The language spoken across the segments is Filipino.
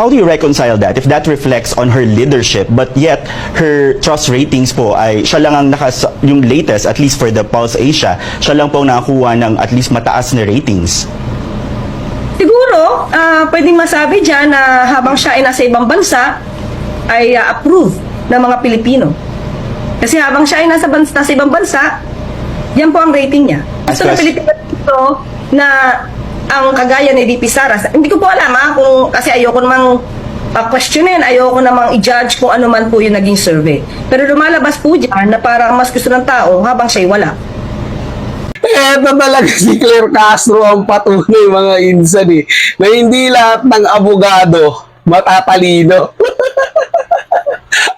how do you reconcile that if that reflects on her leadership but yet her trust ratings po ay siya lang ang nakas yung latest at least for the Pulse Asia siya lang po ang nakakuha ng at least mataas na ratings. Siguro, ah, pwedeng masabi dyan na habang siya ay nasa ibang bansa, ay ah, approve ng mga Pilipino. Kasi habang siya ay nasa, bansa, nasa ibang bansa, yan po ang rating niya. Gusto ng Pilipino na ang kagaya ni DP Sara, hindi ko po alam ha, kung, kasi ayoko namang uh, questionin, ayoko namang i-judge kung ano man po yung naging survey. Pero lumalabas po dyan na parang mas gusto ng tao habang siya'y wala. Eto talaga si Claire Castro ang patunay mga insan eh, na hindi lahat ng abogado matatalino.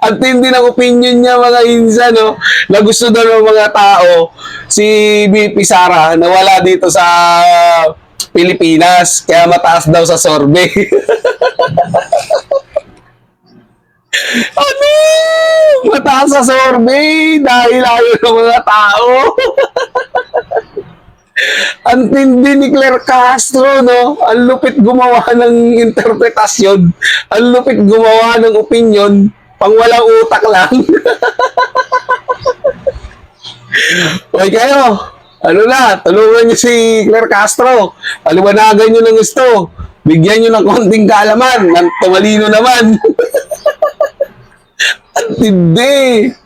Ang tindi ng opinion niya mga insan, no? na gusto daw ng mga tao si BP Sara na wala dito sa Pilipinas, kaya mataas daw sa survey. ano? Mataas sa survey dahil ayaw ng mga tao. Ang tindi ni Claire Castro, no? Ang lupit gumawa ng interpretasyon. Ang lupit gumawa ng opinion. Pang walang utak lang. Hoy kayo, ano na, tulungan niyo si Claire Castro. Paliwanagan niyo ng gusto. Bigyan niyo ng konting kaalaman. Nang tumalino naman. Ang tindi.